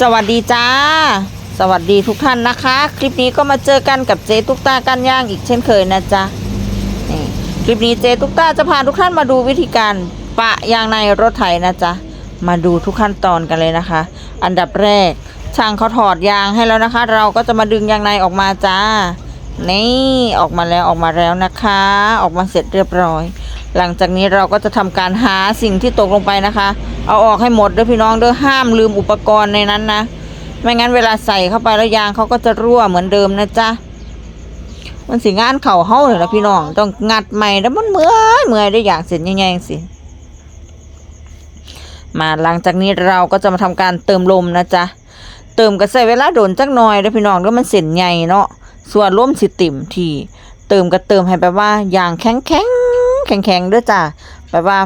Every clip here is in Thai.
สวัสดีจ้า สวัสดีทุกท่านนะคะ คลิปนี้ก็มาเจอกันกับเจตุกตากันย่างอีกเช่นเคยนะจ๊ะนี่คลิปนี้เจตุกตาจะพาทุกท่านมาดูวิธีการปะยางในรถไถนะจ๊ะมาดูทุกขั้นตอนกันเลยนะคะ อันดับแรกช่างเขาถอดยางให้แล้วนะคะ เราก็จะมาดึงยางในออกมาจ้า นี่ออกมาแล้วออกมาแล้วนะคะ ออกมาเสร็จเรียบร้อย หลังจากนี้เราก็จะทำการหาสิ่งที่ตกลงไปนะคะ เอาออกให้หมดเด้อพี่น้องเด้อห้ามลืมอุปกรณ์ในนั้นนะ ไม่งั้นเวลาใส่เข้าไปแล้วยางเขาก็จะรั่วเหมือนเดิมนะจ๊ะมันสิงานเข่าเฮาเลยนะพี่น้อง ต้องงัดใหม่แล้วมันเมื่อยเมื่อยได้อย่างเสร็จยังไงสิมาหลังจากนี้เราก็จะมาทำการเติมลมนะจ๊ะเติมก็ใส่เวลาโดนจักหน่อยเด้อพี่น้องแล้วมันเส้นใหญ่เนาะส่วนร่มสิติ่มทีเติมก็เติมให้แบบว่ายางแข็งแข็งแข็งแข็งด้อจ้ะแบบว่า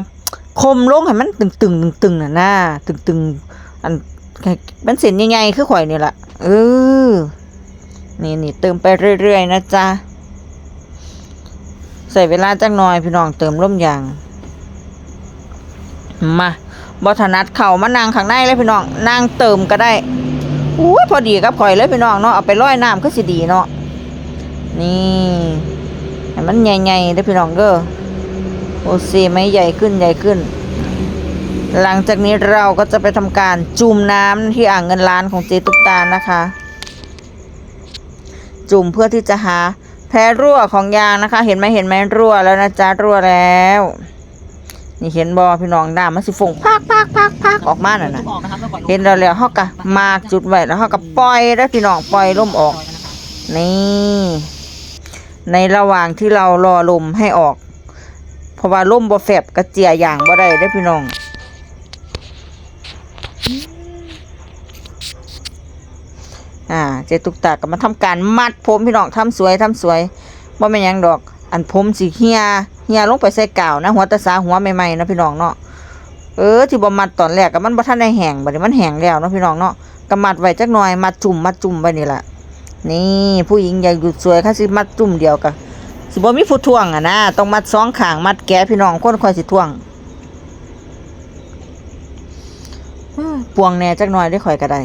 คมลงให้มันตึงตึงตึงตึงน่ะนะตึงตึงอันมันเส้นใหญ่ๆคือข่อยนี่แหละเออนี่นี่เติมไปเรื่อยๆนะจ๊ะใส่เวลาจักหน่อยพี่น้องเติมร่มยางมาบอถนัดเข่ามานั่งข้างในเลยพี่น้องนั่งเติมก็ได้อุ้ยพอดีกับข่อยเลยพี่น้องเนาะเอาไปร้อยน้ำก็สิดีเนาะนี่มันใหญ่ๆเด้อพี่น้องเด้อ โอซีไหมใหญ่ขึ้นใหญ่ขึ้น หลังจากนี้เราก็จะไปทำการจุ่มน้ำที่อ่างเงินล้านของเจตุกตานะคะ จุ่มเพื่อที่จะหาแพ้รั่วของยางนะคะ เห็นไหมเห็นไหมรั่วแล้วนะจ๊ะรั่วแล้ว นี่เห็นบอพี่น้องน้ำมันสิฟงพักพักพักพักออกมาหน่ะนะออกนะเห็นแล้วแล้วเฮาก็มากจุดไว้แล้วเฮาก็ปล่อยแล้วพี่น้องปล่อยล่มออก นี่ ในระหว่างที่เรารอลมให้ออก เพราะว่าลมบ่แฟบกระเจียอย่างบ่ได้เด้พี่น้องอ่าเจตุกตาก็มาทำการมัดผมพี่น้องทำสวยทำสวยบ่แม่นยังดอก อันผมสิเฮียเฮียลงไปใส่กาวนะหัวตะสาหัวใหม่ๆนะพี่น้องเนาะเออที่บ่มัดตอนแรกก็มันบ่ทันได้แห้งบัดนี้มันแห้งแล้วเนาะพี่น้องเนาะก็มัดไว้จักหน่อยมัดจุ่มมัดจุ่มไว้นี่ล่ะนี่ผู้หญิงอยากหยุดสวยค่ะสิมัดจุ่มเดียวก็ สิบ่มีผู้ท่วงอะนะต้องมัดสองขางมัดแกพี่น้องคนคอยสิท่วงปวงแน่จักหน่อยได้ข่อยก็ได้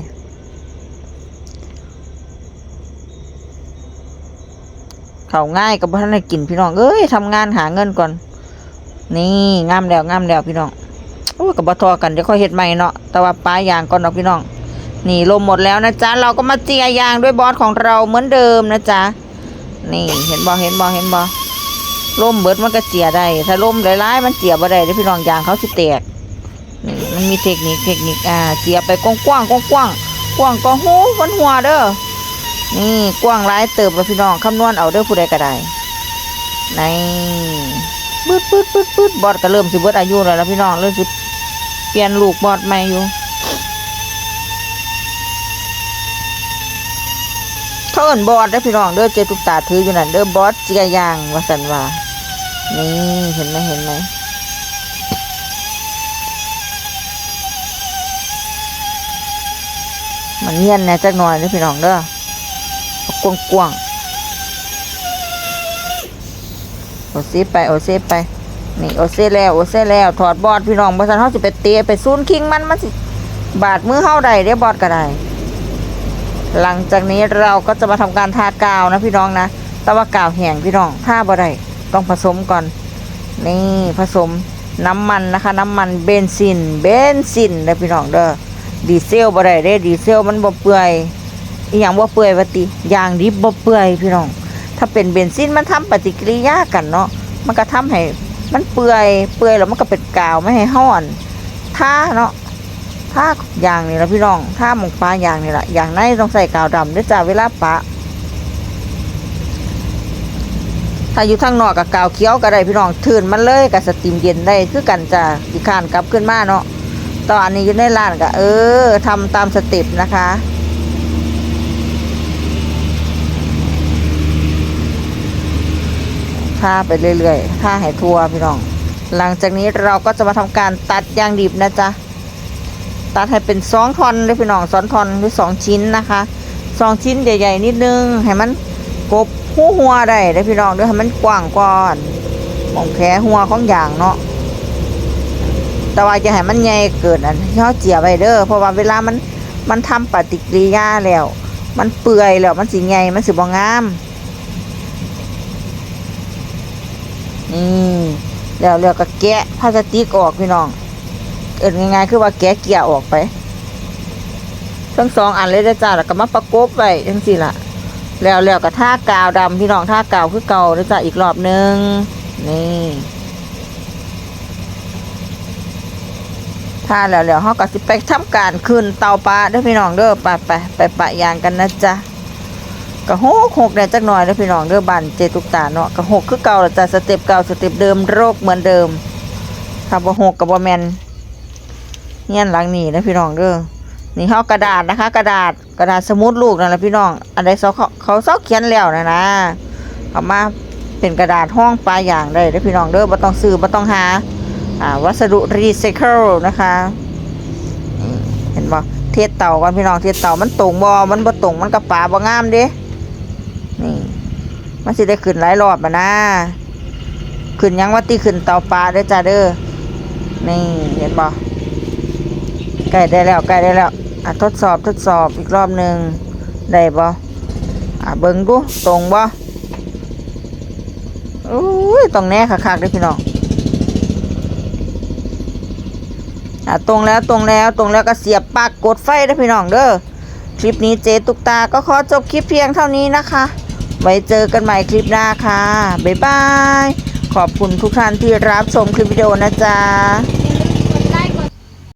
เขาง่ายกับพ่ทันได้กินพี่น้องเอ้ยทำงานหาเงินก่อน นี่งามแล้วงามแล้วพี่น้องโอ้กับบทอกันเดี๋ยวค่อยเฮ็ดใหม่เนาะแต่ว่าปลายยางก่อนเนาะพี่น้อง นี่ลมหมดแล้วนะจ๊ะเราก็มาเจียยางด้วยบอสของเราเหมือนเดิมนะจ๊ะ นี่เห็นบอเห็นบอเห็นบอลมเบิดมันก็เจียได้ ถ้าลมหลายๆมันเจียบ่ได้เด้อพี่น้องยางเขาสิแตกนี่มันมีเทคนิคเทคนิคอ่าเจียไปกว้างๆกว้างๆกว้างกว้างก็หูมันหัวเด้อนี่กว้างหลายเติบแล้วพี่น้องคำนวณเอาเด้อผู้ใดก็ได้ในปืดปืดปืดปืดบอดก็เริ่มสิเบิดอายุแล้วพี่น้องเริ่มสิเปลี่ยนลูกบอดใหม่อยู่ เขาเอิ้นบอดเด้อพี่น้องเด้อเจตุกตาถืออยู่นั่นเด้อบอดเจียยางว่าสันว่านี่เห็นไหมเห็นไหมมันเงียนแน่จักหน่อยเด้อพี่น้องเด้อกวงกวงโอเซไปโอเซไปนี่โอเซแล้วโอเซแล้วถอดบอดพี่น้องบริษัทเขาสิไปเตะไปซูนคิงมันมันสิบาดมือเข้าได้เด้บอดก็ได้ หลังจากนี้เราก็จะมาทำการทากาวนะพี่น้องนะแต่ว่ากาวแห้งพี่น้องทาบ่ได้ต้องผสมก่อน นี่ผสมน้ำมันนะคะ น้ำมันเบนซิน เบนซินเด้อพี่น้องเด้อดีเซลบ่ได้เด้ดีเซลมันบ่เปื่อยอีหยังบ่เปื่อยวะติยางดิบบ่เปื่อยพี่น้อง ถ้าเป็นเบนซินมันทำปฏิกิริยากันเนาะมันก็ทำให้มันเปื่อยเปื่อยแล้วมันก็เป็นกาวไม่ให้ห้อนถ้าเนาะ ถ้ายางนี่ละพี่น้องถ้าหมกปลายางนี่ละอย่างไหนต้องใส่กาวดำด้วยจ้าเวลาปะถ้าอยู่ทางนอกกับกาวเขียวก็ได้พี่น้องทื่นมันเลยกับสตรีมเย็นได้คือกันจ้าสิขานกลับขึ้นมาเนาะตอนนี้อยู่ในร้านก็เออทำตามสเต็ปนะคะท่าไปเรื่อยๆท่าให้ทั่วพี่น้อง หลังจากนี้เราก็จะมาทำการตัดยางดิบนะจ๊ะ ตัดให้เป็นสองท่อนเลยพี่น้องสองท่อนหรือสองชิ้นนะคะสองชิ้นใหญ่ๆนิดนึงให้มันกบหัวหัวได้เลยพี่น้องด้วยให้มันกว้างก่อนมองแผลหัวของอย่างเนาะแต่ว่าจะให้มันใหญ่เกินอันที่เขาเจียไว้เด้อเพราะว่าเวลามันมันทำปฏิกิริยาแล้ว มันเปื่อยแล้วมันสิไงมันสิบ่งามนี่แล้วแล้วก็แกะพลาสติกออกพี่น้อง เอิ้นง่ายๆคือว่าแกะเกียร์ออกไป ทั้งสองอันเลยได้อจ้าแล้วก็มาประกบไว้จังซี่ละแล้วแล้วก็ท่ากาวดำพี่น้องท่ากาวคือเก่าเด้อจ้าอีกรอบหนึงนี่ท่าแล้วแล้วเฮาก็สิไปทำการขึ้นเตาปลาเด้อพี่น้องเด้อไปไปไปปะยางกันนะจ๊ะก็หกหกได้จักหน่อยเด้อพี่น้องเด้อบ้านเจตุกตาเนาะก็หกคือเก่าแล้วจ้ะสเต็ปเก่าสเต็ปเดิมโรคเหมือนเดิมถ้าบ่หกก็บ่แมน เฮียนหลังนี้นะพี่น้องเด้อนี่เขากระดาษนะคะ กระดาษกระดาษสมุดลูกนั่นแหละพี่น้องอันใดเขาเขาเขาเซาเขียนแล้วนะนะเอามาเป็นกระดาษห้องปลายอย่างได้เด้อพี่น้องเด้อบ่ต้องซื้อบ่ต้องหาอ่าวัสดุรีไซเคิลนะคะเห็นบ่เทียเต่าก่อนพี่น้องเทียเต่ามันตรงบ่มันบ่ตรงมันกระป๋าบ่งามเด้นี่มันสิได้ขึ้นหลายรอบมานะขึ้นยังว่าตีขึ้นเตาปลาเด้จ้าเด้อนี่เห็นบ่ ล้ได้แล้วใกล้ได้แล้วอะทดสอบทดสอบอีกรอบหนึ่งได้บ่อะเบิ่งดูตรงบ่อุ้ยตรงแน่คักๆเด้พี่น้องอะตรงแล้วตรงแล้วตรงแล้วก็เสียบปลั๊กกดไฟเด้พี่น้องเด้อคลิปนี้เจตุกตาก็ขอจบคลิปเพียงเท่านี้นะคะ ไว้เจอกันใหม่คลิปหน้าค่ะบ๊ายบายขอบคุณทุกท่านที่รับชมคลิปวิดีโอนะจ๊ะ